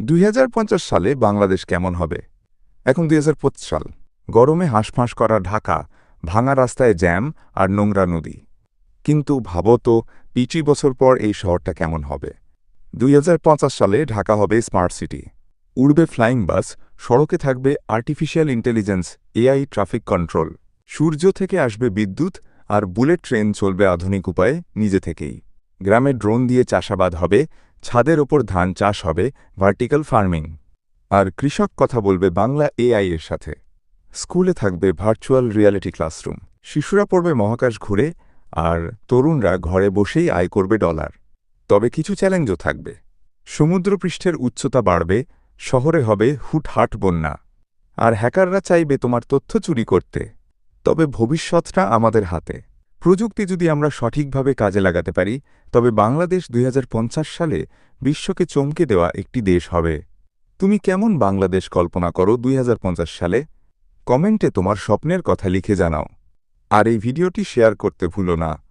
দুই হাজার পঞ্চাশ সালে বাংলাদেশ কেমন হবে? এখন দুই হাজার পঁচিশ সাল। গরমে হাঁসফাঁস করা ঢাকা, ভাঙা রাস্তায় জ্যাম আর নোংরা নদী। কিন্তু ভাবো তো পিচি বছর পর এই শহরটা কেমন হবে? দুই হাজার পঞ্চাশ সালে ঢাকা হবে স্মার্ট সিটি। উড়বে ফ্লাইং বাস, সড়কে থাকবে artificial intelligence, AI traffic control. সূর্য থেকে আসবে বিদ্যুৎ আর বুলেট ট্রেন চলবে আধুনিক উপায়ে নিজে থেকেই। গ্রামে ড্রোন দিয়ে চাষাবাদ হবে, ছাদের ওপর ধান চাষ হবে, ভার্টিক্যাল ফার্মিং। আর কৃষক কথা বলবে বাংলা এআই এর সাথে। স্কুলে থাকবে ভার্চুয়াল রিয়ালিটি ক্লাসরুম। শিশুরা পড়বে মহাকাশ ঘুরে, আর তরুণরা ঘরে বসেই আয় করবে ডলার। তবে কিছু চ্যালেঞ্জও থাকবে। সমুদ্রপৃষ্ঠের উচ্চতা বাড়বে, শহরে হবে হুটহাট বন্যা। আর হ্যাকাররা চাইবে তোমার তথ্য চুরি করতে। তবে ভবিষ্যৎটা আমাদের হাতে। প্রযুক্তি যদি আমরা সঠিকভাবে কাজে লাগাতে পারি, তবে বাংলাদেশ দুই হাজার পঞ্চাশ সালে বিশ্বকে চমকে দেওয়া একটি দেশ হবে। তুমি কেমন বাংলাদেশ কল্পনা করো দুই হাজার পঞ্চাশ সালে? কমেন্টে তোমার স্বপ্নের কথা লিখে জানাও। আর এই ভিডিওটি শেয়ার করতে ভুলো না।